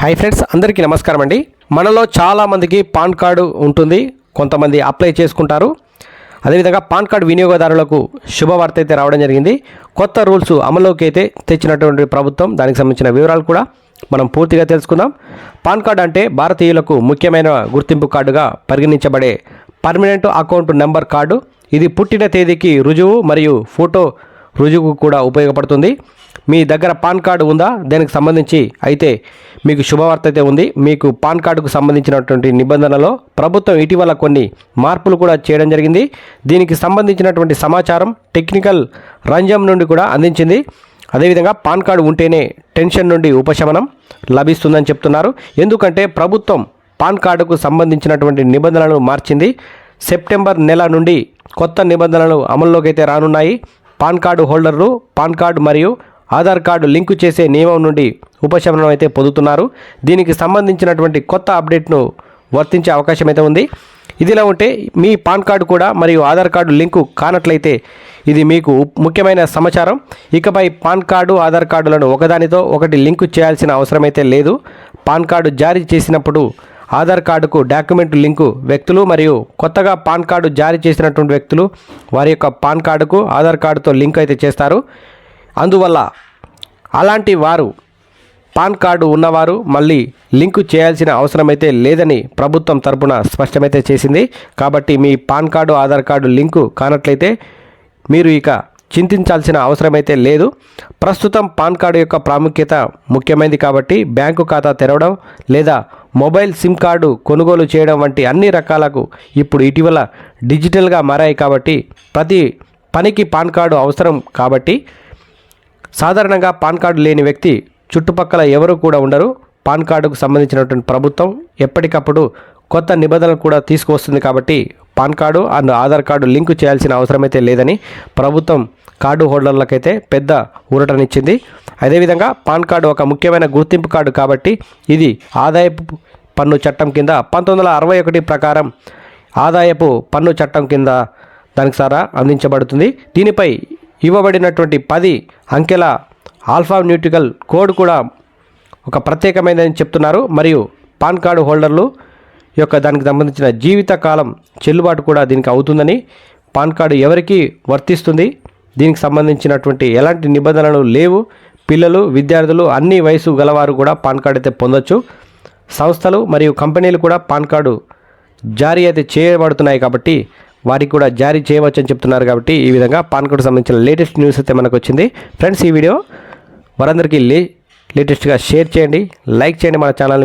Hi friends అందరికీ నమస్కారం అండి. మనలో చాలామందికి పాన్ కార్డు ఉంటుంది. కొంతమంది అప్లై చేసుకుంటారు. అదేవిధంగా పాన్ కార్డు వినియోగదారులకు శుభవార్త అయితే రావడం జరిగింది. కొత్త రూల్స్ అమల్లోకి అయితే తెచ్చినటువంటి ప్రభుత్వం దానికి సంబంధించిన వివరాలు కూడా మనం పూర్తిగా తెలుసుకుందాం. పాన్ కార్డు అంటే భారతీయులకు ముఖ్యమైన గుర్తింపు కార్డుగా పరిగణించబడే పర్మనెంట్ అకౌంట్ నెంబర్ కార్డు. ఇది పుట్టిన తేదీకి రుజువు మరియు ఫోటో రుజువు కూడా ఉపయోగపడుతుంది. మీ దగ్గర పాన్ కార్డు ఉందా? దానికి సంబంధించి? అయితే మీకు శుభవార్త అయితే ఉంది. మీకు పాన్ కార్డుకు సంబంధించినటువంటి నిబంధనలో ప్రభుత్వం ఇటీవల కొన్ని మార్పులు కూడా చేయడం జరిగింది. దీనికి సంబంధించినటువంటి సమాచారం టెక్నికల్ రంజం నుండి కూడా అందించింది. అదేవిధంగా పాన్ కార్డు ఉంటేనే టెన్షన్ నుండి ఉపశమనం లభిస్తుందని చెప్తున్నారు. ఎందుకంటే ప్రభుత్వం పాన్ కార్డుకు సంబంధించినటువంటి నిబంధనలను మార్చింది. సెప్టెంబర్ నెల నుండి కొత్త నిబంధనలు అమల్లోకి అయితే రానున్నాయి. పాన్ కార్డు హోల్డర్లు పాన్ కార్డు మరియు ఆధార్ కార్డు లింకు చేసే నియమం నుండి ఉపశమనం అయితే పొందుతున్నారు. దీనికి సంబంధించినటువంటి కొత్త అప్డేట్ను వర్తించే అవకాశం అయితే ఉంది. ఇదిలా ఉంటే మీ పాన్ కార్డు కూడా మరియు ఆధార్ కార్డు లింకు కానట్లయితే ఇది మీకు ముఖ్యమైన సమాచారం. ఇకపై పాన్ కార్డు ఆధార్ కార్డులను ఒకదానితో ఒకటి లింకు చేయాల్సిన అవసరమైతే లేదు. పాన్ కార్డు జారీ చేసినప్పుడు ఆధార్ కార్డుకు డాక్యుమెంట్ లింకు వ్యక్తులు మరియు కొత్తగా పాన్ కార్డు జారీ చేసినటువంటి వ్యక్తులు వారి యొక్క పాన్ కార్డుకు ఆధార్ కార్డుతో లింక్ అయితే చేస్తారు. అందువల్ల అలాంటి వారు పాన్ కార్డు ఉన్నవారు మళ్ళీ లింకు చేయాల్సిన అవసరమైతే లేదని ప్రభుత్వం తరపున స్పష్టమైతే చేసింది. కాబట్టి మీ PAN card Aadhaar card link కానట్లయితే మీరు ఇక చింతించాల్సిన అవసరమైతే లేదు. ప్రస్తుతం పాన్ కార్డు యొక్క ప్రాముఖ్యత ముఖ్యమైనది కాబట్టి బ్యాంకు ఖాతా తెరవడం లేదా మొబైల్ సిమ్ కార్డు కొనుగోలు చేయడం వంటి అన్ని రకాలకు ఇప్పుడు ఇటీవల డిజిటల్గా మారాయి కాబట్టి ప్రతి పనికి పాన్ కార్డు అవసరం కాబట్టి సాధారణంగా పాన్ కార్డు లేని వ్యక్తి చుట్టుపక్కల ఎవరు కూడా ఉండరు. పాన్ కార్డుకు సంబంధించినటువంటి ప్రభుత్వం ఎప్పటికప్పుడు కొత్త నిబంధనలు కూడా తీసుకువస్తుంది కాబట్టి PAN card and Aadhaar card link చేయాల్సిన అవసరమైతే లేదని ప్రభుత్వం కార్డు హోల్డర్లకైతే పెద్ద ఊరటనిచ్చింది. అదేవిధంగా పాన్ కార్డు ఒక ముఖ్యమైన గుర్తింపు కార్డు కాబట్టి ఇది ఆదాయపు పన్ను చట్టం కింద పంతొమ్మిది వందల అరవై ఒకటి ప్రకారం ఆదాయపు పన్ను చట్టం కింద దానికి సారా అందించబడుతుంది. దీనిపై ఇవ్వబడినటువంటి పది అంకెల ఆల్ఫా న్యూటికల్ కోడ్ కూడా ఒక ప్రత్యేకమైనదని చెప్తున్నారు. మరియు పాన్ కార్డు హోల్డర్లు యొక్క దానికి సంబంధించిన జీవిత కాలం చెల్లుబాటు కూడా దీనికి అవుతుందని పాన్ కార్డు ఎవరికి వర్తిస్తుంది? దీనికి సంబంధించినటువంటి ఎలాంటి నిబంధనలు లేవు? పిల్లలు విద్యార్థులు అన్ని వయసు గలవారు కూడా పాన్ కార్డు అయితే పొందొచ్చు. సంస్థలు మరియు కంపెనీలు కూడా పాన్ కార్డు జారీ అయితే చేయబడుతున్నాయి కాబట్టి వారికి కూడా జారీ చేయవచ్చని చెప్తున్నారు కాబట్టి ఈ విధంగా పాన్ కార్డు సంబంధించిన లేటెస్ట్ న్యూస్ అయితే మనకు వచ్చింది. ఫ్రెండ్స్ ఈ వీడియో వారందరికీ లే లేటెస్ట్గా షేర్ చేయండి లైక్ చేయండి మన ఛానల్ని.